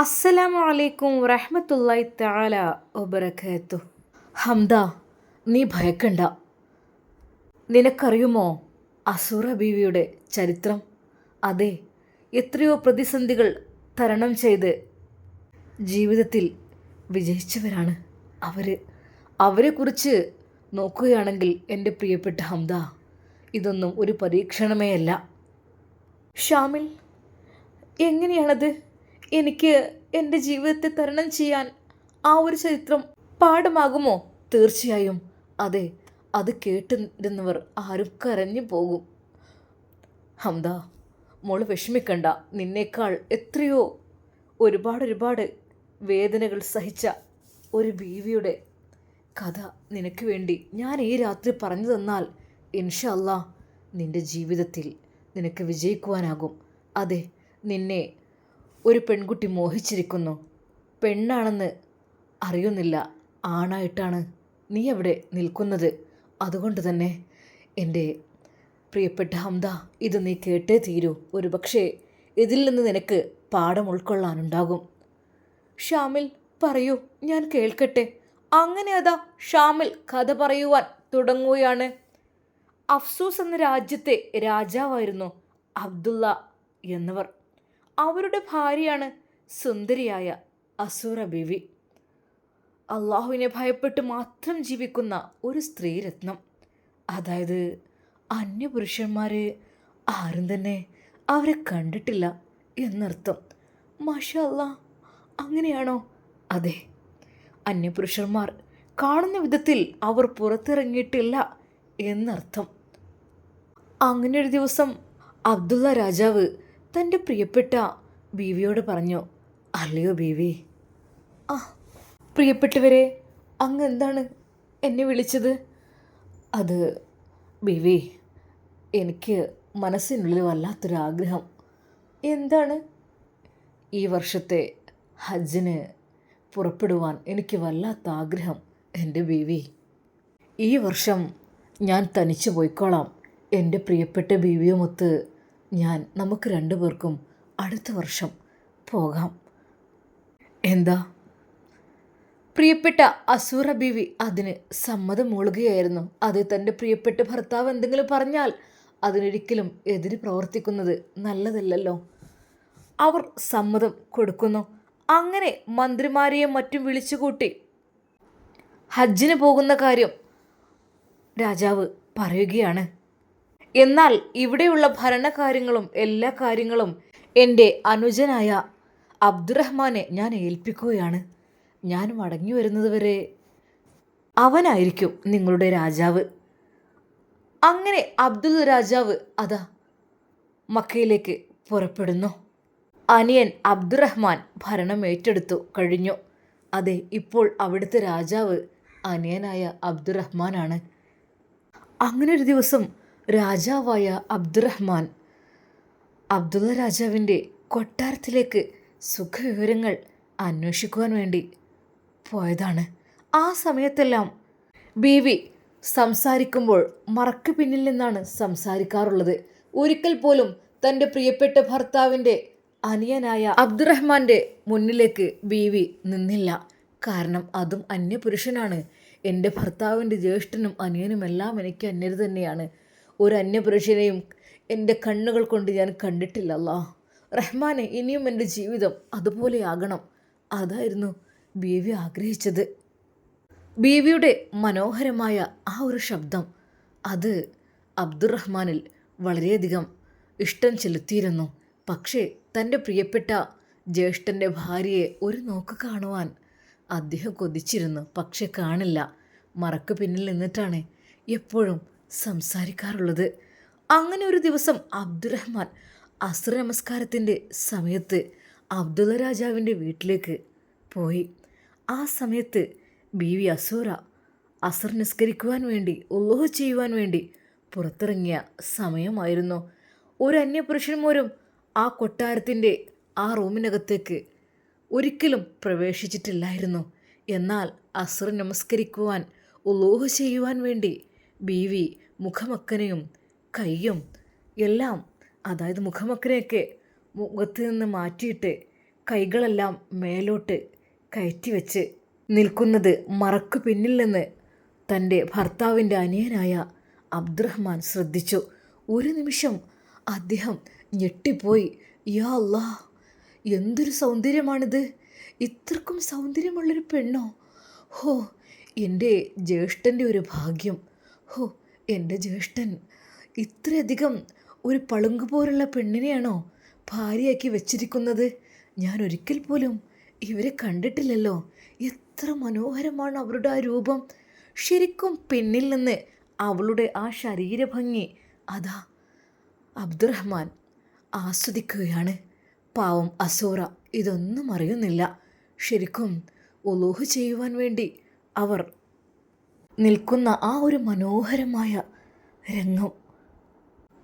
അസ്സലാമു അലൈക്കും വറഹമത്തല്ലായി താല വബറകാത്തു. ഹംദ നീ ഭയക്കണ്ട. നിനക്കറിയുമോ അസൂറ ബീവിയുടെ ചരിത്രം? അതെ എത്രയോ പ്രതിസന്ധികൾ തരണം ചെയ്ത് ജീവിതത്തിൽ വിജയിച്ചവരാണ് അവർ അവരെക്കുറിച്ച് നോക്കുകയാണെങ്കിൽ എന്റെ പ്രിയപ്പെട്ട ഹംദ ഇതൊന്നും ഒരു പരീക്ഷണമേ അല്ല ഷാമിൽ എങ്ങനെയാണത്? എനിക്ക് എന്റെ ജീവിതത്തെ തരണം ചെയ്യാൻ ആ ഒരു ചരിത്രം പാഠമാകുമോ? തീർച്ചയായും. അതെ അത് കേട്ടിരുന്നവർ ആരും കരഞ്ഞു പോകും. ഹംദ മോൾ വിഷമിക്കണ്ട. നിന്നേക്കാൾ എത്രയോ ഒരുപാട് ഒരുപാട് വേദനകൾ സഹിച്ച ഒരു ബീവിയുടെ കഥ നിനക്ക് വേണ്ടി ഞാൻ ഈ രാത്രി പറഞ്ഞു തന്നാൽ ഇൻഷല്ല നിന്റെ ജീവിതത്തിൽ നിനക്ക് വിജയിക്കുവാനാകും. അതെ നിന്നെ ഒരു പെൺകുട്ടി മോഹിച്ചിരിക്കുന്നു. പെണ്ണാണെന്ന് അറിയുന്നില്ല. ആണായിട്ടാണ് നീ അവിടെ നിൽക്കുന്നത്. അതുകൊണ്ട് തന്നെ എന്റെ പ്രിയപ്പെട്ട ഹംദ ഇത് നീ കേട്ടേ തീരൂ. ഒരു പക്ഷേ ഇതിൽ നിന്ന് നിനക്ക് പാഠം ഉൾക്കൊള്ളാനുണ്ടാകും. ഷാമിൽ പറയൂ ഞാൻ കേൾക്കട്ടെ. അങ്ങനെ അതാ ഷാമിൽ കഥ പറയുവാൻ തുടങ്ങുകയാണ്. അഫ്സൂസ് എന്ന രാജ്യത്തെ രാജാവായിരുന്നു അബ്ദുള്ള എന്നവർ. അവരുടെ ഭാര്യയാണ് സുന്ദരിയായ അസൂറ ബിവി. അള്ളാഹുവിനെ ഭയപ്പെട്ട് മാത്രം ജീവിക്കുന്ന ഒരു സ്ത്രീരത്നം. അതായത് അന്യപുരുഷന്മാർ ആരും തന്നെ അവരെ കണ്ടിട്ടില്ല എന്നർത്ഥം. മാഷാ അല്ല അങ്ങനെയാണോ? അതെ അന്യപുരുഷന്മാർ കാണുന്ന വിധത്തിൽ അവർ പുറത്തിറങ്ങിയിട്ടില്ല എന്നർത്ഥം. അങ്ങനെ ഒരു ദിവസം അബ്ദുള്ള രാജാവ് തന്റെ പ്രിയപ്പെട്ട ബീവിയോട് പറഞ്ഞു അല്ലയോ ബീവി. ആ പ്രിയപ്പെട്ടവരെ അങ്ങ് എന്താണ് എന്നെ വിളിച്ചത്? അത് ബീവി എനിക്ക് മനസ്സിനുള്ളിൽ വല്ലാത്തൊരാഗ്രഹം. എന്താണ്? ഈ വർഷത്തെ ഹജ്ജിന് പുറപ്പെടുവാൻ എനിക്ക് വല്ലാത്ത ആഗ്രഹം എന്റെ ബീവി. ഈ വർഷം ഞാൻ തനിച്ചു പോയിക്കോളാം എന്റെ പ്രിയപ്പെട്ട ബീവിയുമൊത്ത് ഞാൻ നമുക്ക് രണ്ടുപേർക്കും അടുത്ത വർഷം പോകാം. എന്താ? പ്രിയപ്പെട്ട അസൂറ ബീവി അതിന് സമ്മതം മൂളുകയായിരുന്നു. അത് തന്റെ പ്രിയപ്പെട്ട ഭർത്താവ് എന്തെങ്കിലും പറഞ്ഞാൽ അതിനൊരിക്കലും എതിര് പ്രവർത്തിക്കുന്നത് നല്ലതല്ലല്ലോ. അവർ സമ്മതം കൊടുക്കുന്നു. അങ്ങനെ മന്ത്രിമാരെയും മറ്റും വിളിച്ചുകൂട്ടി. ഹജ്ജിന് പോകുന്ന കാര്യം രാജാവ് പറയുകയാണ്. എന്നാൽ ഇവിടെയുള്ള ഭരണകാര്യങ്ങളും എല്ലാ കാര്യങ്ങളും എന്റെ അനുജനായ അബ്ദുറഹ്മാനെ ഞാൻ ഏൽപ്പിക്കുകയാണ്. ഞാൻ മടങ്ങി വരുന്നതുവരെ അവനായിരിക്കും നിങ്ങളുടെ രാജാവ്. അങ്ങനെ അബ്ദുൽ രാജാവ് അതാ മക്കയിലേക്ക് പുറപ്പെടുന്നു. അനിയൻ അബ്ദുറഹ്മാൻ ഭരണം ഏറ്റെടുത്തു കഴിഞ്ഞു. അതെ ഇപ്പോൾ അവിടുത്തെ രാജാവ് അനിയനായ അബ്ദുറഹ്മാനാണ്. അങ്ങനെ ഒരു ദിവസം രാജാവായ അബ്ദുറഹ്മാൻ. അബ്ദുള്ള രാജാവിന്റെ കൊട്ടാരത്തിലേക്ക് സുഖവിവരങ്ങൾ അന്വേഷിക്കുവാൻ വേണ്ടി പോയതാണ്. ആ സമയത്തെല്ലാം ബീവി സംസാരിക്കുമ്പോൾ മറക്ക് പിന്നിൽ നിന്നാണ് സംസാരിക്കാറുള്ളത്. ഒരിക്കൽ പോലും തന്റെ പ്രിയപ്പെട്ട ഭർത്താവിന്റെ അനിയനായ അബ്ദുറഹ്മാന്റെ മുന്നിലേക്ക് ബീവി നിന്നില്ല. കാരണം അതും അന്യപുരുഷനാണ്. എന്റെ ഭർത്താവിന്റെ ജ്യേഷ്ഠനും അനിയനുമെല്ലാം എനിക്ക് അന്യർ തന്നെയാണ്. ഒരു അന്യപുരുഷനെയും എന്റെ കണ്ണുകൾ കൊണ്ട് ഞാൻ കണ്ടിട്ടില്ലല്ലോ. റഹ്മാനെ ഇനിയും എന്റെ ജീവിതം അതുപോലെയാകണം. അതായിരുന്നു ബീവി ആഗ്രഹിച്ചത്. ബീവിയുടെ മനോഹരമായ ആ ഒരു ശബ്ദം അത് അബ്ദുറഹ്മാനിൽ വളരെയധികം ഇഷ്ടം ചെലുത്തിയിരുന്നു. പക്ഷേ തന്റെ പ്രിയപ്പെട്ട ജ്യേഷ്ഠന്റെ ഭാര്യയെ ഒരു നോക്ക് കാണുവാൻ അദ്ദേഹം കൊതിച്ചിരുന്നു. പക്ഷെ കാണില്ല. മറക്ക് പിന്നിൽ നിന്നിട്ടാണ്. എപ്പോഴും സംസാരിക്കാറുള്ളത്. അങ്ങനെ ഒരു ദിവസം അബ്ദുറഹ്മാൻ അസ്ര നമസ്കാരത്തിന്റെ സമയത്ത് അബ്ദുള്ള രാജാവിന്റെ വീട്ടിലേക്ക് പോയി. ആ സമയത്ത് ബി വി അസൂറ അസർ നിസ്കരിക്കുവാൻ വേണ്ടി ഉള്ളോഹ് ചെയ്യുവാൻ വേണ്ടി പുറത്തിറങ്ങിയ സമയമായിരുന്നു. ഒരു അന്യപുരുഷൻ പോലും ആ കൊട്ടാരത്തിന്റെ ആ റൂമിനകത്തേക്ക് ഒരിക്കലും പ്രവേശിച്ചിട്ടില്ലായിരുന്നു. എന്നാൽ അസർ നമസ്കരിക്കുവാൻ ഉള്ളോഹ് ചെയ്യുവാൻ വേണ്ടി ബീവി മുഖമക്കനെയും കയ്യും എല്ലാം അതായത് മുഖമക്കനെയൊക്കെ മുഖത്ത് നിന്ന് മാറ്റിയിട്ട് കൈകളെല്ലാം മേലോട്ട് കയറ്റി വെച്ച് നിൽക്കുന്നത് മറക്കു പിന്നിൽ നിന്ന് തന്റെ ഭർത്താവിന്റെ അനിയനായ അബ്ദുറഹ്മാൻ ശ്രദ്ധിച്ചു. ഒരു നിമിഷം അദ്ദേഹം ഞെട്ടിപ്പോയി. യാ അല്ലാ എന്തൊരു സൗന്ദര്യമാണിത്. ഇത്രക്കും സൗന്ദര്യമുള്ളൊരു പെണ്ണോ? ഹോ എന്റെ ജ്യേഷ്ഠന്റെ ഒരു ഭാഗ്യം. ഹോ എന്റെ ജ്യേഷ്ഠൻ ഇത്രയധികം ഒരു പളുങ്ക് പോലുള്ള പെണ്ണിനെയാണോ ഭാര്യയാക്കി വെച്ചിരിക്കുന്നത്? ഞാൻ ഒരിക്കൽ പോലും ഇവരെ കണ്ടിട്ടില്ലല്ലോ. എത്ര മനോഹരമാണ് അവരുടെ ആ രൂപം. ശരിക്കും പെണ്ണിൽ നിന്ന് അവളുടെ ആ ശരീരഭംഗി. അതാ അബ്ദുറഹ്മാൻ ആസ്വദിക്കുകയാണ്. പാവം അസോറ ഇതൊന്നും അറിയുന്നില്ല. ശരിക്കും ഒലൂഹ് ചെയ്യുവാൻ വേണ്ടി അവർ നിൽക്കുന്ന ആ ഒരു മനോഹരമായ രംഗം.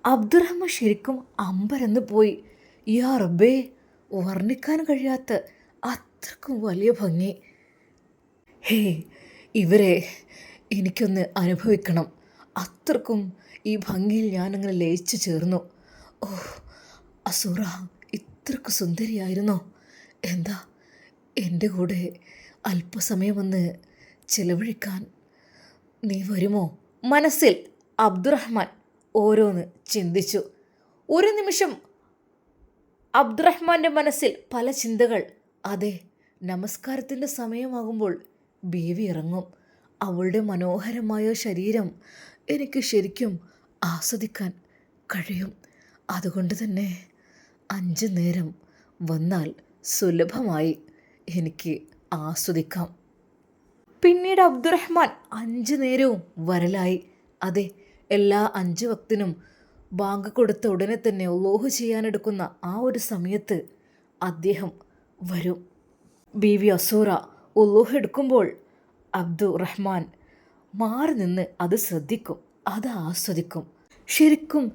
അബ്ദുറഹ്മ ശരിക്കും അമ്പരന്ന് പോയി. യാ റബ്ബേ വർണിക്കാൻ കഴിയാത്ത അത്രക്കും വലിയ ഭംഗി. ഹേ ഇവരെ എനിക്കൊന്ന് അനുഭവിക്കണം. അത്രക്കും ഈ ഭംഗിയിൽ ഞാനങ്ങനെ ലയിച്ചു ചേർന്നു. ഓ അസൂറ ഇത്രക്ക് സുന്ദരിയായിരുന്നോ? എന്താ? എന്റെ കൂടെ അല്പസമയമൊന്ന് ചിലവഴിക്കാൻ നീ വരുമോ? മനസ്സിൽ അബ്ദുറഹ്മാൻ ഓരോന്ന് ചിന്തിച്ചു. ഒരു നിമിഷം അബ്ദുറഹ്മാന്റെ മനസ്സിൽ പല ചിന്തകൾ. അതെ നമസ്കാരത്തിന്റെ സമയമാകുമ്പോൾ ബേവി ഇറങ്ങും. അവളുടെ മനോഹരമായ ശരീരം എനിക്ക് ശരിക്കും ആസ്വദിക്കാൻ കഴിയും. അതുകൊണ്ട് തന്നെ അഞ്ച് നേരം വന്നാൽ സുലഭമായി എനിക്ക് ആസ്വദിക്കാം. പിന്നീട് അബ്ദുറഹ്മാൻ അഞ്ച് നേരവും വരലായി. അതെ എല്ലാ അഞ്ച് വക്തിനും ബാങ്ക് കൊടുത്ത ഉടനെ തന്നെ ലോഹ് ചെയ്യാനെടുക്കുന്ന ആ ഒരു സമയത്ത് അദ്ദേഹം വരും. ബി. വി. അസൂറ ഉള്ളൂഹ് എടുക്കുമ്പോൾ അബ്ദുറഹ്മാൻ മാറി നിന്ന് അത് ശ്രദ്ധിക്കും അത് ആസ്വദിക്കും. ശരിക്കും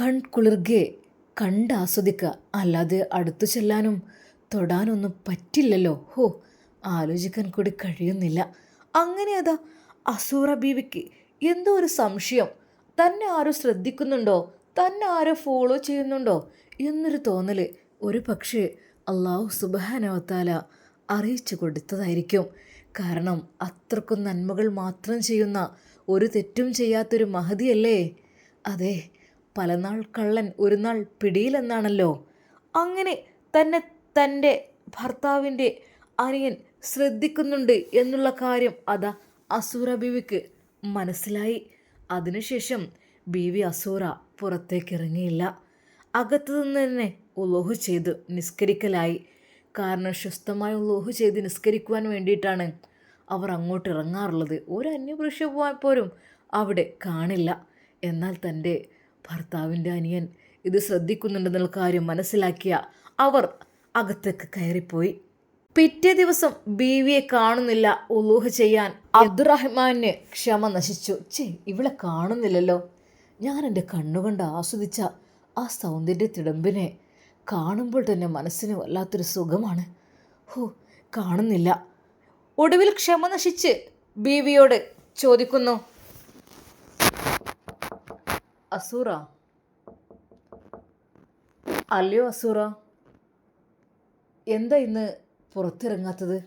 കൺകുളിർകെ കണ്ട് ആസ്വദിക്കുക അല്ലാതെ അടുത്തു ചെല്ലാനും തൊടാനൊന്നും പറ്റില്ലല്ലോ. ഹോ ആലോചിക്കാൻ കൂടി കഴിയുന്നില്ല. അങ്ങനെ അതാ. അസൂറ ബീവിക്ക് എന്തോ ഒരു സംശയം. തന്നെ ആരോ ശ്രദ്ധിക്കുന്നുണ്ടോ? തന്നെ ആരോ ഫോളോ ചെയ്യുന്നുണ്ടോ? എന്നൊരു തോന്നൽ ഒരു പക്ഷേ അള്ളാഹു സുബാനവത്താല അറിയിച്ചു കൊടുത്തതായിരിക്കും. കാരണം അത്രക്കും നന്മകൾ മാത്രം ചെയ്യുന്ന ഒരു തെറ്റും ചെയ്യാത്തൊരു മഹതിയല്ലേ? അതെ പലനാൾ കള്ളൻ ഒരു നാൾ പിടിയിലെന്നാണല്ലോ. അങ്ങനെ തന്നെ തന്റെ ഭർത്താവിന്റെ അനിയൻ ശ്രദ്ധിക്കുന്നുണ്ട് എന്നുള്ള കാര്യം അതാ അസൂറ ബീവിക്ക് മനസ്സിലായി. അതിനുശേഷം ബീവി അസൂറ പുറത്തേക്കിറങ്ങിയില്ല. അകത്തു നിന്ന് തന്നെ ഉലോഹു ചെയ്ത് നിസ്കരിക്കലായി. കാരണം സ്വസ്ഥമായി ഉലോഹു ചെയ്ത് നിസ്കരിക്കുവാൻ വേണ്ടിയിട്ടാണ് അവർ അങ്ങോട്ട് ഇറങ്ങാറുള്ളത് ഒരു അന്യപുരുഷ പോലും അവിടെ കാണില്ല. എന്നാൽ തന്റെ ഭർത്താവിന്റെ അനിയൻ ഇത് ശ്രദ്ധിക്കുന്നുണ്ടെന്നുള്ള കാര്യം മനസ്സിലാക്കിയ അവർ അകത്തേക്ക് കയറിപ്പോയി. പിറ്റേ ദിവസം ബീവിയെ കാണുന്നില്ല ഉലൂഹ് ചെയ്യാൻ. അബ്ദുറഹ്മാന് ക്ഷമ നശിച്ചു. ചേ ഇവളെ കാണുന്നില്ലല്ലോ. ഞാൻ എന്റെ കണ്ണുകൊണ്ട് ആസ്വദിച്ച ആ സൗന്ദര്യ തിടമ്പിനെ കാണുമ്പോൾ തന്നെ മനസ്സിന് വല്ലാത്തൊരു സുഖമാണ്. ഹോ കാണുന്നില്ല. ഒടുവിൽ ക്ഷമ നശിച്ച് ബീവിയോട് ചോദിക്കുന്നു. അസൂറ? അല്ലയോ അസൂറ? എന്താ ഇന്ന് പുറത്തിറങ്ങാത്തത്?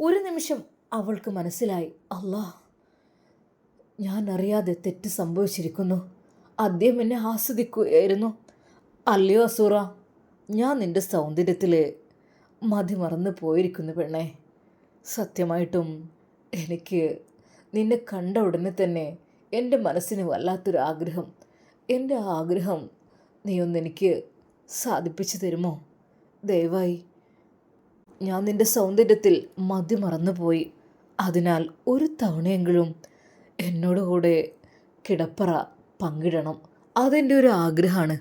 ഒരു നിമിഷം അവൾക്ക് മനസ്സിലായി. അല്ലാ ഞാൻ അറിയാതെ തെറ്റ് സംഭവിച്ചിരിക്കുന്നു. അദ്ദേഹം എന്നെ ആസ്വദിക്കുകയായിരുന്നു. അല്ലയോ അസൂറ ഞാൻ നിന്റെ സൗന്ദര്യത്തിൽ മതി മറന്നു പോയിരിക്കുന്നു പെണ്ണേ. സത്യമായിട്ടും എനിക്ക് നിന്നെ കണ്ട ഉടനെ തന്നെ എന്റെ മനസ്സിന് വല്ലാത്തൊരു ആഗ്രഹം എന്റെ ആഗ്രഹം നീ ഒന്ന് എനിക്ക് സാധിപ്പിച്ചു തരുമോ? ദയവായി ഞാൻ നിന്റെ സൗന്ദര്യത്തിൽ മതി മറന്നുപോയി. അതിനാൽ ഒരു തവണയെങ്കിലും എന്നോട് കൂടെ കിടപ്പറ പങ്കിടണം. അതെന്റെ ഒരു ആഗ്രഹമാണ്.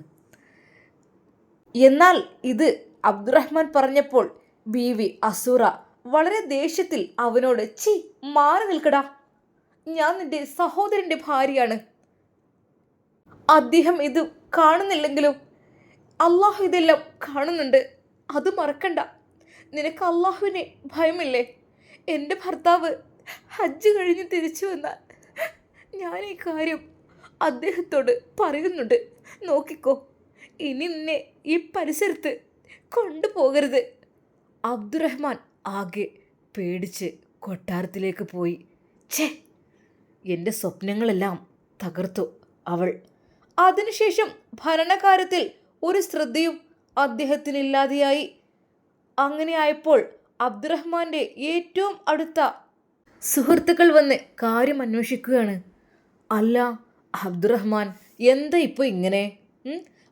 എന്നാൽ ഇത് അബ്ദുറഹ്മാൻ പറഞ്ഞപ്പോൾ ബി വി അസൂറ വളരെ ദേഷ്യത്തിൽ അവനോട് ചി മാറി നിൽക്കടാ. ഞാൻ നിന്റെ സഹോദരന്റെ ഭാര്യയാണ്. അദ്ദേഹം ഇത് കാണുന്നില്ലെങ്കിലും അള്ളാഹു ഇതെല്ലാം കാണുന്നുണ്ട്. അത് മറക്കണ്ട. നിനക്ക് അള്ളാഹുവിനെ ഭയമില്ലേ? എന്റെ ഭർത്താവ് ഹജ്ജ് കഴിഞ്ഞ് തിരിച്ചു വന്നാൽ ഞാൻ ഈ കാര്യം അദ്ദേഹത്തോട് പറയുന്നുണ്ട്. നോക്കിക്കോ ഇനി നിന്നെ ഈ പരിസരത്ത് കൊണ്ടുപോകരുത്. അബ്ദുറഹ്മാൻ ആകെ പേടിച്ച് കൊട്ടാരത്തിലേക്ക് പോയി. ഛേ എന്റെ സ്വപ്നങ്ങളെല്ലാം തകർത്തു അവൾ. അതിനുശേഷം ഭരണകാര്യത്തിൽ ഒരു ശ്രദ്ധയും അദ്ദേഹത്തിനില്ലാതെയായി. അങ്ങനെ ആയപ്പോൾ അബ്ദുറഹ്മാന്റെ ഏറ്റവും അടുത്ത സുഹൃത്തുക്കൾ വന്ന് കാര്യം അന്വേഷിക്കുകയാണ്. അല്ല അബ്ദുറഹ്മാൻ എന്താ ഇപ്പോൾ ഇങ്ങനെ?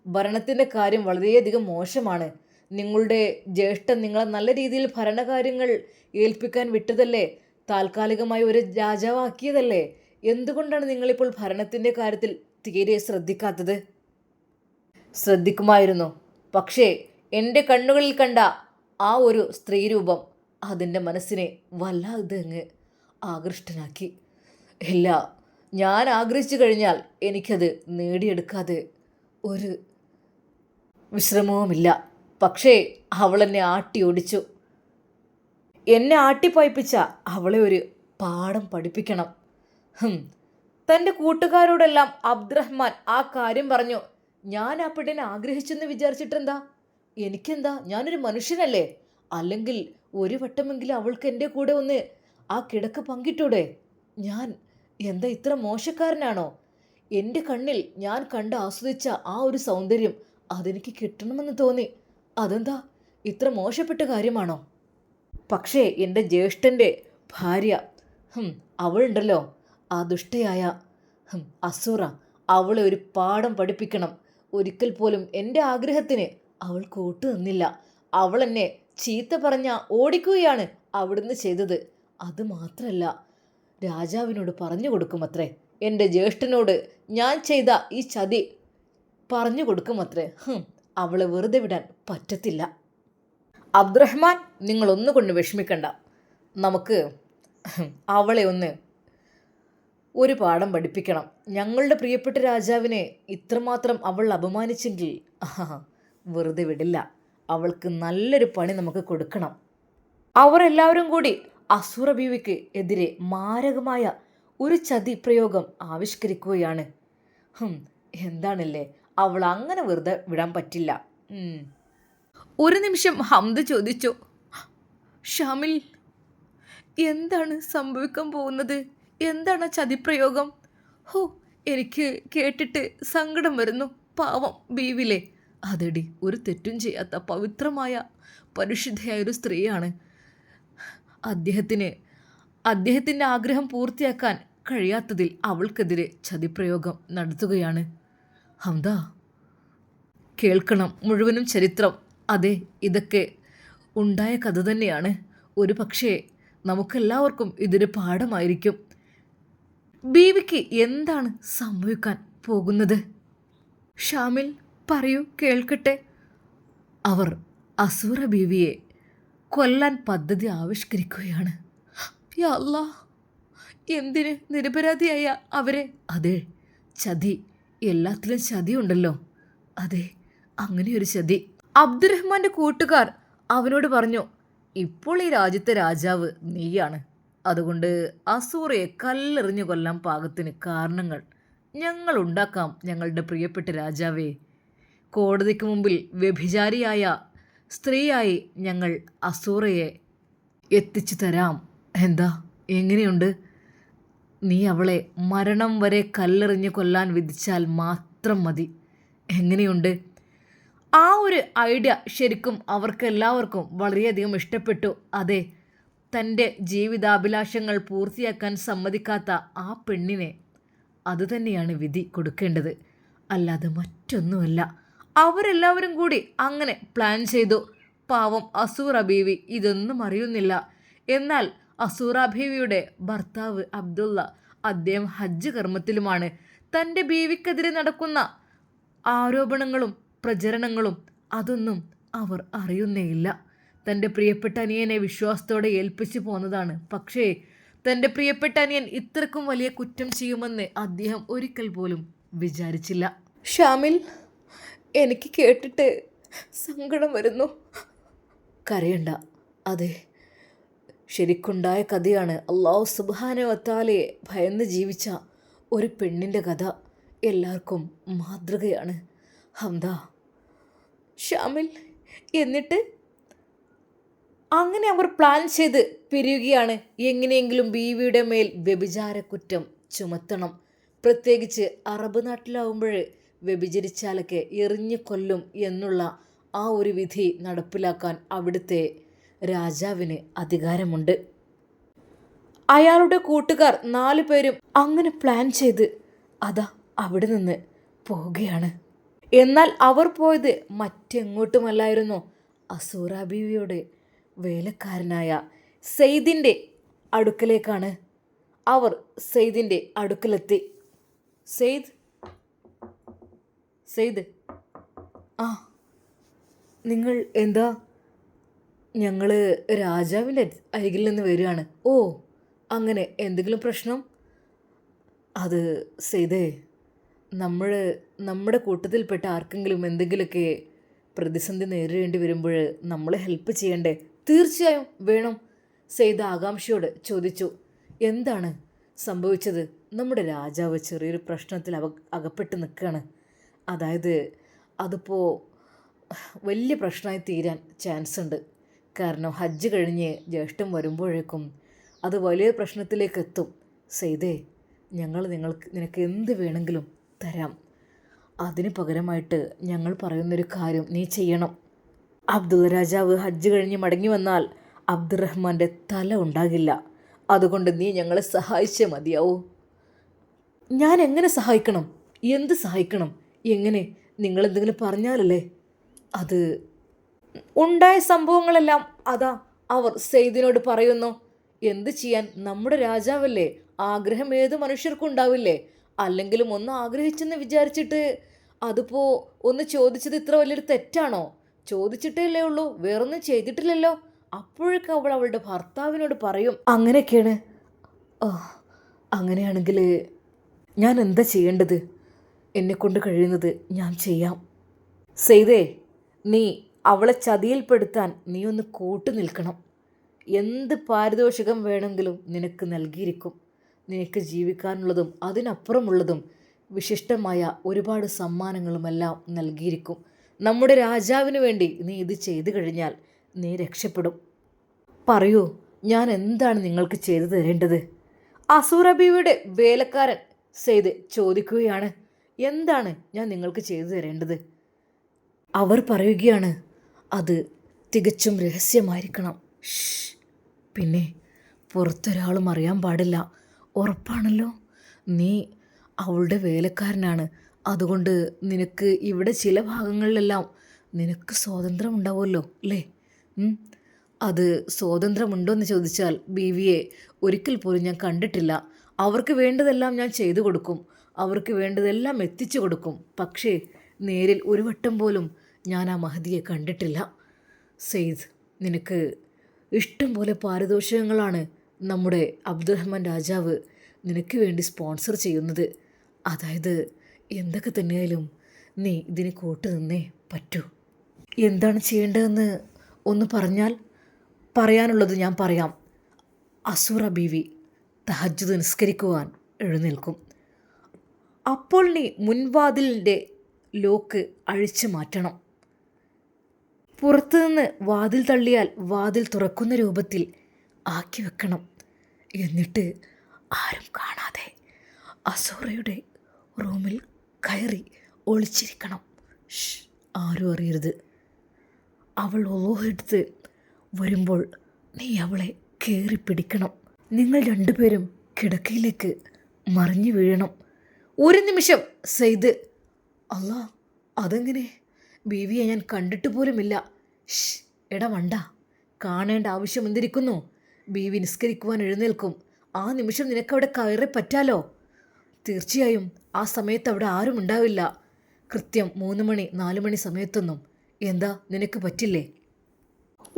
ഭരണത്തിന്റെ കാര്യം വളരെയധികം മോശമാണ്. നിങ്ങളുടെ ജ്യേഷ്ഠൻ നിങ്ങളെ നല്ല രീതിയിൽ ഭരണകാര്യങ്ങൾ ഏൽപ്പിക്കാൻ വിട്ടതല്ലേ? താൽക്കാലികമായി ഒരു രാജാവാക്കിയതല്ലേ? എന്തുകൊണ്ടാണ് നിങ്ങളിപ്പോൾ ഭരണത്തിന്റെ കാര്യത്തിൽ തീരെ ശ്രദ്ധിക്കാത്തത്? ശ്രദ്ധിക്കുമായിരുന്നു. പക്ഷേ എന്റെ കണ്ണുകളിൽ കണ്ട ആ ഒരു സ്ത്രീരൂപം അതിന്റെ മനസ്സിനെ വല്ലാതെ അങ്ങ് ആകൃഷ്ടനാക്കി. ഇല്ല ഞാൻ ആഗ്രഹിച്ചു കഴിഞ്ഞാൽ എനിക്കത് നേടിയെടുക്കാതെ ഒരു വിശ്രമവുമില്ല. പക്ഷേ അവളെന്നെ ആട്ടി ഓടിച്ചു. എന്നെ ആട്ടിപ്പായിപ്പിച്ച അവളെ ഒരു പാഠം പഠിപ്പിക്കണം. തന്റെ കൂട്ടുകാരോടെല്ലാം അബ്ദുറഹ്മാൻ ആ കാര്യം പറഞ്ഞു. ഞാൻ ആ പെണ്ണിനെ ആഗ്രഹിച്ചെന്ന് വിചാരിച്ചിട്ടെന്താ? എനിക്കെന്താ? ഞാനൊരു മനുഷ്യനല്ലേ? അല്ലെങ്കിൽ ഒരു വട്ടമെങ്കിലും അവൾക്ക് എന്റെ കൂടെ ഒന്ന് ആ കിടക്ക് പങ്കിട്ടൂടെ? ഞാൻ എന്താ ഇത്ര മോശക്കാരനാണോ? എന്റെ കണ്ണിൽ ഞാൻ കണ്ട് ആസ്വദിച്ച ആ ഒരു സൗന്ദര്യം അതെനിക്ക് കിട്ടണമെന്ന് തോന്നി. അതെന്താ? ഇത്ര മോശപ്പെട്ട കാര്യമാണോ? പക്ഷേ എന്റെ ജ്യേഷ്ഠന്റെ ഭാര്യ അവളുണ്ടല്ലോ. ആ ദുഷ്ടയായ അസുറ അവളെ ഒരു പാഠം പഠിപ്പിക്കണം. ഒരിക്കൽ പോലും എന്റെ ആഗ്രഹത്തിന് അവൾ കൂട്ടു നിന്നില്ല. അവൾ എന്നെ ചീത്ത പറഞ്ഞ ഓടിക്കുകയാണ് അവിടുന്ന് ചെയ്തത്. അത് മാത്രമല്ല രാജാവിനോട് പറഞ്ഞു കൊടുക്കുമത്രേ. എന്റെ ജ്യേഷ്ഠനോട് ഞാൻ ചെയ്ത ഈ ചതി പറഞ്ഞു കൊടുക്കുമത്രേ. ഹും, അവളെ വെറുതെ വിടാൻ പറ്റത്തില്ല. അബ്ദുറഹ്മാൻ നിങ്ങൾ ഒന്നുകൊണ്ട് വിഷമിക്കണ്ട. നമുക്ക് അവളെ ഒന്ന് ഒരു പാഠം പഠിപ്പിക്കണം. ഞങ്ങളുടെ പ്രിയപ്പെട്ട രാജാവിനെ ഇത്രമാത്രം അവൾ അപമാനിച്ചെങ്കിൽ വെറുതെ വിടില്ല. അവൾക്ക് നല്ലൊരു പണി നമുക്ക് കൊടുക്കണം. അവർ എല്ലാവരും കൂടി അസുറ ബീവിക്ക് എതിരെ മാരകമായ ഒരു ചതി പ്രയോഗം ആവിഷ്കരിക്കുകയാണ്. എന്താണല്ലേ? അവൾ അങ്ങനെ വെറുതെ വിടാൻ പറ്റില്ല. ഒരു നിമിഷം ഹംദ ചോദിച്ചു. ഷാമിൽ എന്താണ് സംഭവിക്കാൻ പോകുന്നത്? എന്താണ് ചതിപ്രയോഗം ഹോ എനിക്ക് കേട്ടിട്ട് സങ്കടം വരുന്നു. പാവം ബീവിലെ. അതെടി ഒരു തെറ്റും ചെയ്യാത്ത പവിത്രമായ പരിശുദ്ധയായ ഒരു സ്ത്രീയാണ്. അദ്ദേഹത്തിന് അദ്ദേഹത്തിന്റെ ആഗ്രഹം പൂർത്തിയാക്കാൻ കഴിയാത്തതിൽ അവൾക്കെതിരെ ചതിപ്രയോഗം നടത്തുകയാണ്. ഹംദ കേൾക്കണം മുഴുവനും ചരിത്രം. അതെ ഇതൊക്കെ ഉണ്ടായ കഥ തന്നെയാണ്. ഒരു പക്ഷേ നമുക്കെല്ലാവർക്കും ഇതൊരു പാഠമായിരിക്കും. ബീവിക്ക് എന്താണ് സംഭവിക്കാൻ പോകുന്നത്? ഷാമിൽ പറയൂ കേൾക്കട്ടെ. അവർ അസൂറ ബീവിയെ കൊല്ലാൻ പദ്ധതി ആവിഷ്കരിക്കുകയാണ്. അല്ലാ എന്തിന് നിരപരാധിയായ അവരെ? അതെ ചതി എല്ലാത്തിലും ചതിയുണ്ടല്ലോ. അതെ അങ്ങനെ ഒരു ചതി. അബ്ദുറഹ്മാന്റെ കൂട്ടുകാർ അവനോട് പറഞ്ഞു ഇപ്പോൾ ഈ രാജ്യത്തെ രാജാവ് നീയാണ്. അതുകൊണ്ട് അസൂറയെ കല്ലെറിഞ്ഞു കൊല്ലാൻ പാകത്തിന് കാരണങ്ങൾ ഞങ്ങൾ ഉണ്ടാക്കാം ഞങ്ങളുടെ പ്രിയപ്പെട്ട രാജാവേ. കോടതിക്ക് മുമ്പിൽ വ്യഭിചാരിയായ സ്ത്രീയായി ഞങ്ങൾ അസൂറയെ എത്തിച്ചു തരാം. എന്താ? എങ്ങനെയുണ്ട്? നീ അവളെ മരണം വരെ കല്ലെറിഞ്ഞ് കൊല്ലാൻ വിധിച്ചാൽ മാത്രം മതി. എങ്ങനെയുണ്ട്? ആ ഒരു ഐഡിയ ശരിക്കും അവർക്കെല്ലാവർക്കും വളരെയധികം ഇഷ്ടപ്പെട്ടു. അതെ തന്റെ ജീവിതാഭിലാഷങ്ങൾ പൂർത്തിയാക്കാൻ സമ്മതിക്കാത്ത ആ പെണ്ണിനെ അതുതന്നെയാണ് വിധി കൊടുക്കേണ്ടത്. അല്ലാതെ മറ്റൊന്നുമല്ല. അവരെല്ലാവരും കൂടി അങ്ങനെ പ്ലാൻ ചെയ്തു. പാവം അസൂറ ബീവി ഇതൊന്നും അറിയുന്നില്ല. എന്നാൽ അസൂറ ബീവിയുടെ ഭർത്താവ് അബ്ദുള്ള അദ്ദേഹം ഹജ്ജ് കർമ്മത്തിലുമാണ്. തന്റെ ബീവിക്കെതിരെ നടക്കുന്ന ആരോപണങ്ങളും പ്രചരണങ്ങളും അതൊന്നും അവർ അറിയുന്നേയില്ല തന്റെ പ്രിയപ്പെട്ട അനിയനെ വിശ്വാസത്തോടെ ഏൽപ്പിച്ചു പോന്നതാണ്. പക്ഷേ തന്റെ പ്രിയപ്പെട്ട അനിയൻ ഇത്രക്കും വലിയ കുറ്റം ചെയ്യുമെന്ന് അദ്ദേഹം ഒരിക്കൽ പോലും വിചാരിച്ചില്ല. ഷാമിൽ എനിക്ക് കേട്ടിട്ട് സങ്കടം വരുന്നു. കരയണ്ട. അതെ. ശരിക്കുണ്ടായ കഥയാണ്. അള്ളാഹു സുബാന വത്താലെ ഭയന്ന് ജീവിച്ച ഒരു പെണ്ണിന്റെ കഥ എല്ലാവർക്കും മാതൃകയാണ്. ഹംദ. ഷാമിൽ എന്നിട്ട് അങ്ങനെ അവർ പ്ലാൻ ചെയ്ത് പിരിയുകയാണ്. എങ്ങനെയെങ്കിലും ബീവിയുടെ മേൽ വ്യഭിചാരക്കുറ്റം ചുമത്തണം. പ്രത്യേകിച്ച് അറബ് നാട്ടിലാവുമ്പോൾ വ്യഭിചരിച്ചാലൊക്കെ എറിഞ്ഞു കൊല്ലും എന്നുള്ള ആ ഒരു വിധി നടപ്പിലാക്കാൻ അവിടുത്തെ രാജാവിന് അധികാരമുണ്ട്. അയാളുടെ കൂട്ടുകാർ നാലു പേരും അങ്ങനെ പ്ലാൻ ചെയ്ത് അതാ അവിടെ നിന്ന് പോവുകയാണ്. എന്നാൽ അവർ പോയത് മറ്റെങ്ങോട്ടുമല്ലായിരുന്നു. അസൂറാബീവിയുടെ വേലക്കാരനായ സെയ്ദിന്റെ അടുക്കലേക്കാണ്. അവർ സെയ്ദിന്റെ അടുക്കലെത്തി. സെയ്ദ് സെയ്ദ്. ആ നിങ്ങൾ എന്താ? ഞങ്ങൾ രാജാവിന്റെ അരികിൽ നിന്ന് വരികയാണ്. ഓ അങ്ങനെ എന്തെങ്കിലും പ്രശ്നം? അത് സെയ്തേ നമ്മൾ നമ്മുടെ കൂട്ടത്തിൽപ്പെട്ട ആർക്കെങ്കിലും എന്തെങ്കിലുമൊക്കെ പ്രതിസന്ധി നേരിടേണ്ടി വരുമ്പോൾ നമ്മൾ ഹെൽപ്പ് ചെയ്യണ്ടേ? തീർച്ചയായും വേണം. സെയ്ദ് ആകാംക്ഷയോട് ചോദിച്ചു. എന്താണ് സംഭവിച്ചത്? നമ്മുടെ രാജാവ് ചെറിയൊരു പ്രശ്നത്തിൽ അകപ്പെട്ട് നിൽക്കുകയാണ്. അതായത് അതിപ്പോൾ വലിയ പ്രശ്നമായി തീരാൻ ചാൻസ് ഉണ്ട് കാരണം ഹജ്ജ് കഴിഞ്ഞ് ജ്യേഷ്ഠം വരുമ്പോഴേക്കും അത് വലിയ പ്രശ്നത്തിലേക്ക് എത്തും സെയ്തേ ഞങ്ങൾ നിങ്ങൾക്ക് നിനക്ക് എന്ത് വേണമെങ്കിലും തരാം. അതിന് പകരമായിട്ട് ഞങ്ങൾ പറയുന്നൊരു കാര്യം നീ ചെയ്യണം. അബ്ദുൾ രാജാവ് ഹജ്ജ് കഴിഞ്ഞ് മടങ്ങി വന്നാൽ അബ്ദുറഹ്മാന്റെ തല ഉണ്ടാകില്ല. അതുകൊണ്ട് നീ ഞങ്ങളെ സഹായിച്ചേ മതിയാവൂ. ഞാൻ എങ്ങനെ സഹായിക്കണം? എന്ത് സഹായിക്കണം? എങ്ങനെ? നിങ്ങൾ എന്തെങ്കിലും പറഞ്ഞാലല്ലേ? അത് ഉണ്ടായ സംഭവങ്ങളെല്ലാം അതാ അവർ സെയ്ദിനോട് പറയുന്നു. എന്ത് ചെയ്യാൻ? നമ്മുടെ രാജാവല്ലേ? ആഗ്രഹം ഏത് മനുഷ്യർക്കും ഉണ്ടാവില്ലേ? അല്ലെങ്കിലും ഒന്ന് ആഗ്രഹിച്ചെന്ന് വിചാരിച്ചിട്ട് അതിപ്പോൾ ഒന്ന് ചോദിച്ചത് ഇത്ര വലിയൊരു തെറ്റാണോ? ചോദിച്ചിട്ടല്ലേ ഉള്ളൂ വേറൊന്നും ചെയ്തിട്ടില്ലല്ലോ. അപ്പോഴൊക്കെ അവൾ അവളുടെ ഭർത്താവിനോട് പറയും. അങ്ങനെയൊക്കെയാണ്. അങ്ങനെയാണെങ്കിൽ ഞാൻ എന്താ ചെയ്യേണ്ടത്? എന്നെ കൊണ്ട് കഴിയുന്നത് ഞാൻ ചെയ്യാം. സെയ്തേ നീ അവളെ ചതിയിൽപ്പെടുത്താൻ നീ ഒന്ന് കൂട്ടു നിൽക്കണം. എന്ത് പാരിതോഷികം വേണമെങ്കിലും നിനക്ക് നൽകിയിരിക്കും. നിനക്ക് ജീവിക്കാനുള്ളതും അതിനപ്പുറമുള്ളതും വിശിഷ്ടമായ ഒരുപാട് സമ്മാനങ്ങളുമെല്ലാം നൽകിയിരിക്കും. നമ്മുടെ രാജാവിന് വേണ്ടി നീ ഇത് ചെയ്തു കഴിഞ്ഞാൽ നീ രക്ഷപ്പെടും. പറയൂ ഞാൻ എന്താണ് നിങ്ങൾക്ക് ചെയ്തു തരേണ്ടത്? അസൂറബിയുടെ വേലക്കാരൻ സെയ്ത് ചോദിക്കുകയാണ്. എന്താണ് ഞാൻ നിങ്ങൾക്ക് ചെയ്തു തരേണ്ടത്? അവർ പറയുകയാണ് അത് തികച്ചും രഹസ്യമായിരിക്കണം. പിന്നെ പുറത്തൊരാളും അറിയാൻ പാടില്ല. ഉറപ്പാണല്ലോ. നീ അവളുടെ വേലക്കാരനാണ്. അതുകൊണ്ട് നിനക്ക് ഇവിടെ ചില ഭാഗങ്ങളിലെല്ലാം നിനക്ക് സ്വാതന്ത്ര്യം ഉണ്ടാവുമല്ലോ അല്ലേ അത് സ്വാതന്ത്ര്യമുണ്ടോ എന്ന് ചോദിച്ചാൽ ബി വിയെ ഒരിക്കൽ പോലും ഞാൻ കണ്ടിട്ടില്ല. അവർക്ക് വേണ്ടതെല്ലാം ഞാൻ ചെയ്തു കൊടുക്കും. അവർക്ക് വേണ്ടതെല്ലാം എത്തിച്ചു കൊടുക്കും. പക്ഷേ നേരിൽ ഒരു വട്ടം പോലും ഞാൻ ആ മഹതിയെ കണ്ടിട്ടില്ല. സെയ്ദ് നിനക്ക് ഇഷ്ടം പോലെ പാരിതോഷികങ്ങളാണ് നമ്മുടെ അബ്ദുറഹ്മാൻ രാജാവ് നിനക്ക് വേണ്ടി സ്പോൺസർ ചെയ്യുന്നത്. അതായത് എന്തൊക്കെ തന്നെയായാലും നീ ഇതിന് കോട്ട് നിന്നേ പറ്റൂ. എന്താണ് ചെയ്യേണ്ടതെന്ന് ഒന്ന് പറഞ്ഞാൽ പറയാനുള്ളത് ഞാൻ പറയാം. അസൂറ ബീവി തഹജ്ജുദ് നിസ്കരിക്കുവാൻ എഴുന്നേൽക്കും. അപ്പോൾ നീ മുൻവാതിലിന്റെ ലോക്ക് അഴിച്ചു മാറ്റണം. പുറത്തുനിന്ന് വാതിൽ തള്ളിയാൽ വാതിൽ തുറക്കുന്ന രൂപത്തിൽ ആക്കി വെക്കണം. എന്നിട്ട് ആരും കാണാതെ അസോറയുടെ റൂമിൽ കയറി ഒളിച്ചിരിക്കണം. ആരും അറിയരുത്. അവൾ ഓഹെടുത്ത് വരുമ്പോൾ നീ അവളെ കയറി പിടിക്കണം. നിങ്ങൾ രണ്ടുപേരും കിടക്കയിലേക്ക് മറിഞ്ഞു വീഴണം. ഒരു നിമിഷം സെയ്ദ്. അല്ലാ അതെങ്ങനെ? ബീവിയെ ഞാൻ കണ്ടിട്ട് പോലുമില്ല. ഷ് വണ്ട കാണേണ്ട ആവശ്യം എന്തിരിക്കുന്നു? ബീവി നിസ്കരിക്കുവാൻ എഴുന്നേൽക്കും. ആ നിമിഷം നിനക്കവിടെ കയറി പറ്റാലോ? തീർച്ചയായും ആ സമയത്ത് അവിടെ ആരും ഉണ്ടാവില്ല. കൃത്യം മൂന്ന് മണി നാല് മണി സമയത്തൊന്നും. എന്താ നിനക്ക് പറ്റില്ലേ?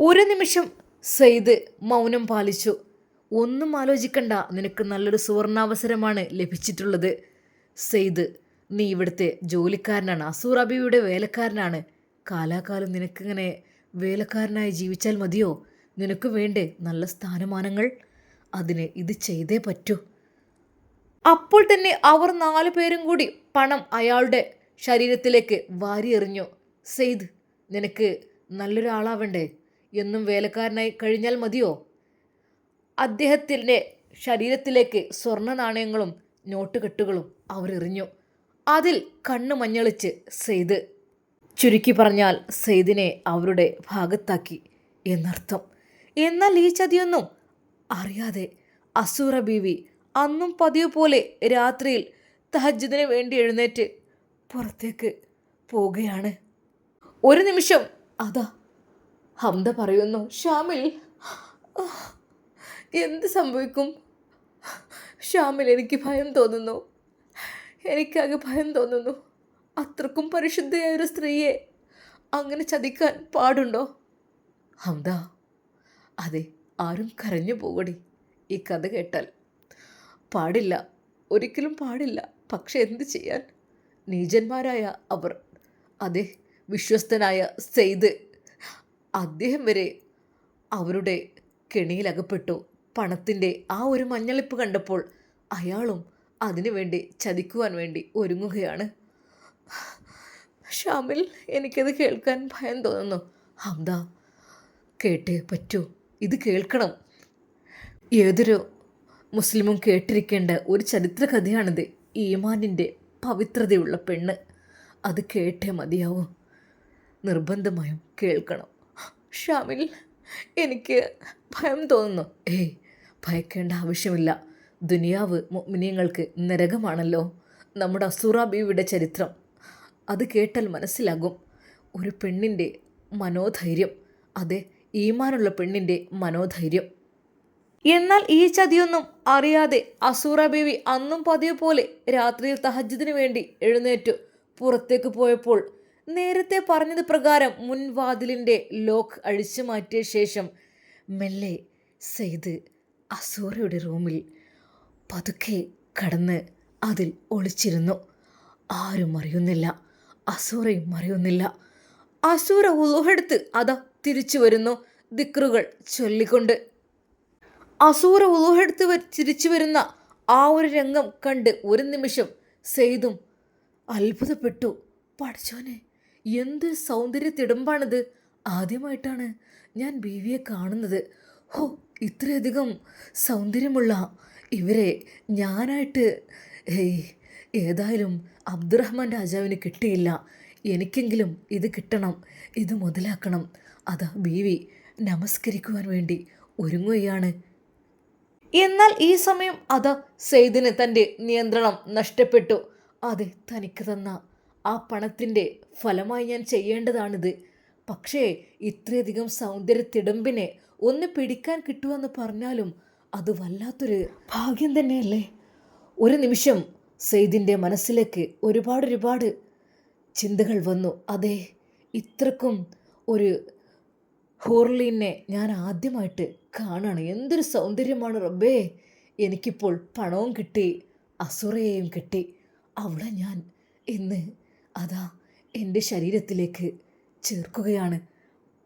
ഒരു നിമിഷം സെയ്ദ് മൗനം പാലിച്ചു. ഒന്നും ആലോചിക്കണ്ട. നിനക്ക് നല്ലൊരു സുവർണാവസരമാണ് ലഭിച്ചിട്ടുള്ളത്. സെയ്ദ് നീ ഇവിടുത്തെ ജോലിക്കാരനാണ് അസൂർ അബിയുടെ വേലക്കാരനാണ്. കാലാകാലം നിനക്കിങ്ങനെ വേലക്കാരനായി ജീവിച്ചാൽ മതിയോ? നിനക്ക് വേണ്ടേ നല്ല സ്ഥാനമാനങ്ങൾ? അതിന് ഇത് ചെയ്തേ പറ്റൂ. അപ്പോൾ തന്നെ അവർ നാലു പേരും കൂടി പണം അയാളുടെ ശരീരത്തിലേക്ക് വാരിയെറിഞ്ഞു. സെയ്ദ് നിനക്ക് നല്ലൊരാളാവണ്ടേ? എന്നും വേലക്കാരനായി കഴിഞ്ഞാൽ മതിയോ? അദ്ദേഹത്തിന്റെ ശരീരത്തിലേക്ക് സ്വർണ നാണയങ്ങളും നോട്ടുകെട്ടുകളും അവർ എറിഞ്ഞു അതിൽ കണ്ണു മഞ്ഞളിച്ച് സെയ്ദ്. ചുരുക്കി പറഞ്ഞാൽ സെയ്ദിനെ അവരുടെ ഭാഗത്താക്കി എന്നർത്ഥം. എന്നാൽ ഈ ചതിയൊന്നും അറിയാതെ അസൂറ ബീവി അന്നും പതിവ് പോലെ രാത്രിയിൽ തഹജ്ജിദിന് വേണ്ടി എഴുന്നേറ്റ് പുറത്തേക്ക് പോവുകയാണ്. ഒരു നിമിഷം അതാ ഹംദ പറയുന്നു ഷാമിൽ എന്ത് സംഭവിക്കും? ഷാമിൽ എനിക്ക് ഭയം തോന്നുന്നു. എനിക്കാകെ ഭയം തോന്നുന്നു. അത്രക്കും പരിശുദ്ധയായ ഒരു സ്ത്രീയെ അങ്ങനെ ചതിക്കാൻ പാടുണ്ടോ? ഹംദ. അതെ ആരും കരഞ്ഞു പോകടി ഈ കഥ കേട്ടാൽ. പാടില്ല. ഒരിക്കലും പാടില്ല. പക്ഷെ എന്ത് ചെയ്യാൻ? നീചന്മാരായ അവർ. അതെ വിശ്വസ്തനായ സെയ്ദ്. അദ്ദേഹം വരെ അവരുടെ കെണിയിലകപ്പെട്ടു. പണത്തിന്റെ ആ ഒരു മഞ്ഞളിപ്പ് കണ്ടപ്പോൾ അയാളും അതിനുവേണ്ടി ചതിക്കുവാൻ വേണ്ടി ഒരുങ്ങുകയാണ്. ഷാമിൽ എനിക്കത് കേൾക്കാൻ ഭയം തോന്നുന്നു. ഹംദ കേട്ടേ പറ്റൂ. ഇത് കേൾക്കണം. ഏതൊരു മുസ്ലിമും കേട്ടിരിക്കേണ്ട ഒരു ചരിത്ര കഥയാണിത് ഈമാനിന്റെ പവിത്രതയുള്ള പെണ്ണ്. അത് കേട്ടേ മതിയാവും. നിർബന്ധമായും കേൾക്കണം. ഷാമിൽ എനിക്ക് ഭയം തോന്നുന്നു. ഏയ് ഭയക്കേണ്ട ആവശ്യമില്ല. ദുനിയാവ് മുഅ്മിനീങ്ങൾക്ക് നരകമാണല്ലോ. നമ്മുടെ അസൂറ ചരിത്രം. അത് കേട്ടാൽ മനസ്സിലാകും. ഒരു പെണ്ണിന്റെ മനോധൈര്യം. അതെ ഈമാനുള്ള പെണ്ണിന്റെ മനോധൈര്യം. എന്നാൽ ഈ ചതിയൊന്നും അറിയാതെ അസൂറ ബീവി അന്നും പതിവ് പോലെ രാത്രിയിൽ തഹജ്ജിദിന് വേണ്ടി എഴുന്നേറ്റു പുറത്തേക്ക് പോയപ്പോൾ നേരത്തെ പറഞ്ഞത് പ്രകാരം മുൻവാതിലിന്റെ ലോക്ക് അഴിച്ചു മാറ്റിയ ശേഷം മെല്ലെ സെയ്ദ് അസൂറയുടെ റൂമിൽ പതുക്കെ കടന്ന് അതിൽ ഒളിച്ചിരുന്നു. ആരും അറിയുന്നില്ല. അസൂറയും അറിയുന്നില്ല. അസൂറ ഉളുവെടുത്ത് അതാ തിരിച്ചു വരുന്നു. ദിക്റുകൾ ചൊല്ലിക്കൊണ്ട്. അസൂറ ഉളുവെടുത്ത് തിരിച്ചു വരുന്ന ആ ഒരു രംഗം കണ്ട് ഒരു നിമിഷം സെയ്തും അത്ഭുതപ്പെട്ടു. പഠിച്ചോനെ എന്ത് സൗന്ദര്യ തിടമ്പാണിത് ആദ്യമായിട്ടാണ് ഞാൻ ബീവിയെ കാണുന്നത്. ഹോ ഇത്രയധികം സൗന്ദര്യമുള്ള ഇവരെ ഞാനായിട്ട് ഏയ് ഏതായാലും അബ്ദുറഹ്മാൻ രാജാവിന് കിട്ടിയില്ല. എനിക്കെങ്കിലും ഇത് കിട്ടണം ഇത് മുതലാക്കണം. അതാ ബീവി നമസ്കരിക്കുവാൻ വേണ്ടി ഒരുങ്ങുകയാണ്. എന്നാൽ ഈ സമയം അത് സെയ്ദിന് തന്റെ നിയന്ത്രണം നഷ്ടപ്പെട്ടു. അതെ തനിക്ക് തന്ന ആ പണത്തിന്റെ ഫലമായി ഞാൻ ചെയ്യേണ്ടതാണിത്. പക്ഷേ ഇത്രയധികം സൗന്ദര്യത്തിടമ്പിനെ ഒന്ന് പിടിക്കാൻ കിട്ടുമെന്ന് പറഞ്ഞാലും അത് വല്ലാത്തൊരു ഭാഗ്യം തന്നെയല്ലേ? ഒരു നിമിഷം സെയ്ദിന്റെ മനസ്സിലേക്ക് ഒരുപാട് ചിന്തകൾ വന്നു. അതെ ഇത്രക്കും ഒരു ഹോർലീനെ ഞാൻ ആദ്യമായിട്ട് കാണാണ്. എന്തൊരു സൗന്ദര്യമാണ് റബ്ബേ. എനിക്കിപ്പോൾ പണവും കിട്ടി അസുറയെയും കിട്ടി. അവളെ ഞാൻ ഇന്ന് അതാ എന്റെ ശരീരത്തിലേക്ക് ചേർക്കുകയാണ്.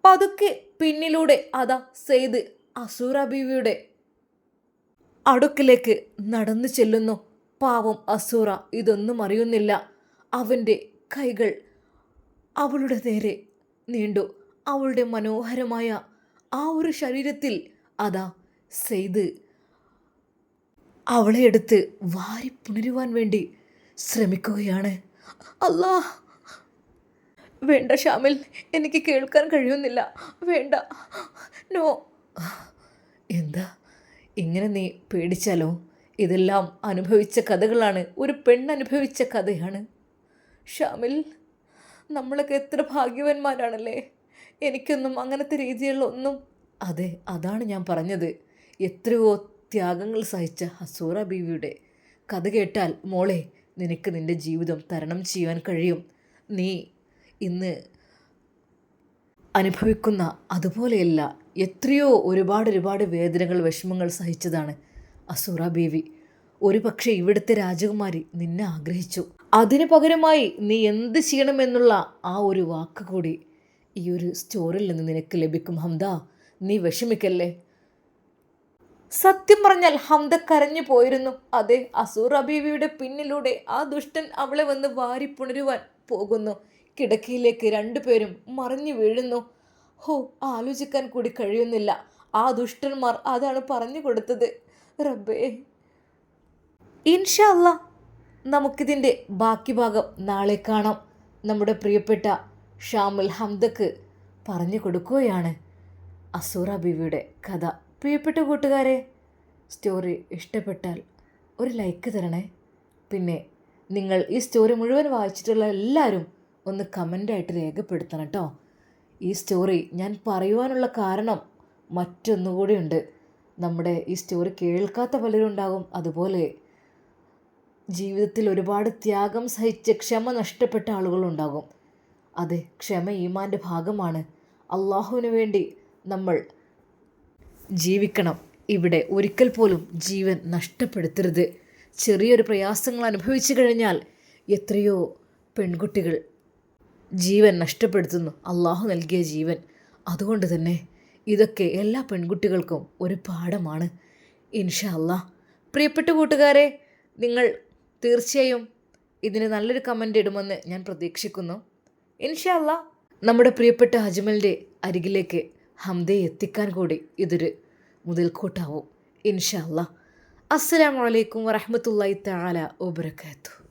പതുക്കെ പിന്നിലൂടെ അതാ സെയ്ദ് അസൂറ ബീവിയുടെ അടുക്കിലേക്ക് നടന്നു ചെല്ലുന്നു. പാവം അസൂറ ഇതൊന്നും അറിയുന്നില്ല. അവന്റെ കൈകൾ അവളുടെ നേരെ നീണ്ടു. അവളുടെ മനോഹരമായ ആ ഒരു ശരീരത്തിൽ അതാ സെയ്ത് അവളെ എടുത്ത് വാരി പുണരുവാൻ വേണ്ടി ശ്രമിക്കുകയാണ്. അല്ലാ വേണ്ട ഷാമിൽ എനിക്ക് കേൾക്കാൻ കഴിയുന്നില്ല. വേണ്ട. നോ. എന്താ? ഇങ്ങനെ നീ പേടിച്ചാലോ? ഇതെല്ലാം അനുഭവിച്ച കഥകളാണ്. ഒരു പെണ്ണനുഭവിച്ച കഥയാണ്. ഷാമിൽ നമ്മളൊക്കെ എത്ര ഭാഗ്യവന്മാരാണല്ലേ? എനിക്കൊന്നും അങ്ങനത്തെ രീതിയിലുള്ള ഒന്നും അതെ അതാണ് ഞാൻ പറഞ്ഞത്. എത്രയോ ത്യാഗങ്ങൾ സഹിച്ച ഹസൂറ ബീവിയുടെ കഥ കേട്ടാൽ മോളെ നിനക്ക് നിന്റെ ജീവിതം തരണം ചെയ്യാൻ കഴിയും. നീ ഇന്ന് അനുഭവിക്കുന്ന അതുപോലെയല്ല എത്രയോ ഒരുപാട് ഒരുപാട് വേദനകൾ വിഷമങ്ങൾ സഹിച്ചതാണ് അസുറ ബീവി. ഒരു പക്ഷേ ഇവിടുത്തെ രാജകുമാരി നിന്നെ ആഗ്രഹിച്ചു. അതിനു പകരമായി നീ എന്ത് ചെയ്യണമെന്നുള്ള ആ ഒരു വാക്ക് കൂടി ഈ ഒരു സ്റ്റോറിൽ നിന്ന് നിനക്ക് ലഭിക്കും. ഹംദ നീ വിഷമിക്കല്ലേ? സത്യം പറഞ്ഞാൽ ഹംദ കരഞ്ഞു പോയിരുന്നു. അതെ അസൂർ അബീവിയുടെ പിന്നിലൂടെ ആ ദുഷ്ടൻ അവളെ വന്ന് വാരി പുണരുവാൻ പോകുന്നു. കിടക്കയിലേക്ക് രണ്ടുപേരും മറിഞ്ഞു വീഴുന്നു. ഹോ ആലോചിക്കാൻ കൂടി കഴിയുന്നില്ല. ആ ദുഷ്ടന്മാർ അതാണ് പറഞ്ഞു കൊടുത്തത്. റബ്ബേ. ഇൻഷല്ല നമുക്കിതിന്റെ ബാക്കി ഭാഗം നാളെ കാണാം. നമ്മുടെ പ്രിയപ്പെട്ട ഷാമുൽ ഹംദക്ക് പറഞ്ഞു കൊടുക്കുകയാണ് അസൂറ ബീവിയുടെ കഥ. പ്രിയപ്പെട്ട കൂട്ടുകാരെ സ്റ്റോറി ഇഷ്ടപ്പെട്ടാൽ ഒരു ലൈക്ക് തരണേ. പിന്നെ നിങ്ങൾ ഈ സ്റ്റോറി മുഴുവൻ വായിച്ചിട്ടുള്ള എല്ലാവരും ഒന്ന് കമന്റായിട്ട് രേഖപ്പെടുത്തണം കേട്ടോ. ഈ സ്റ്റോറി ഞാൻ പറയുവാനുള്ള കാരണം മറ്റൊന്നുകൂടിയുണ്ട്. നമ്മുടെ ഈ സ്റ്റോറി കേൾക്കാത്ത പലരും ഉണ്ടാകും. അതുപോലെ ജീവിതത്തിൽ ഒരുപാട് ത്യാഗം സഹിച്ച് ക്ഷമ നഷ്ടപ്പെട്ട ആളുകളുണ്ടാകും അതെ ക്ഷമ ഈമാന്റെ ഭാഗമാണ്. അള്ളാഹുവിന് വേണ്ടി നമ്മൾ ജീവിക്കണം. ഇവിടെ ഒരിക്കൽ പോലും ജീവൻ നഷ്ടപ്പെടുത്തരുത്. ചെറിയൊരു പ്രയാസങ്ങൾ അനുഭവിച്ചു കഴിഞ്ഞാൽ എത്രയോ പെൺകുട്ടികൾ ജീവൻ നഷ്ടപ്പെടുത്തുന്നു. അള്ളാഹു നൽകിയ ജീവൻ. അതുകൊണ്ട് തന്നെ ഇതൊക്കെ എല്ലാ പെൺകുട്ടികൾക്കും ഒരു പാഠമാണ്. ഇൻഷാ അള്ളാ. പ്രിയപ്പെട്ട കൂട്ടുകാരെ നിങ്ങൾ തീർച്ചയായും ഇതിന് നല്ലൊരു കമന്റ് ഇടുമെന്ന് ഞാൻ പ്രതീക്ഷിക്കുന്നു. ഇൻഷാ അള്ളാ. നമ്മുടെ പ്രിയപ്പെട്ട അജ്മലിന്റെ അരികിലേക്ക് ഹംദയെ എത്തിക്കാൻ കൂടി ഇതൊരു മുതൽക്കൂട്ടാവും. ഇൻഷാ അള്ളാ. അസ്സലാമു അലൈക്കും വറഹ്മത്തുള്ളാഹി തആല വബറകാതുഹു.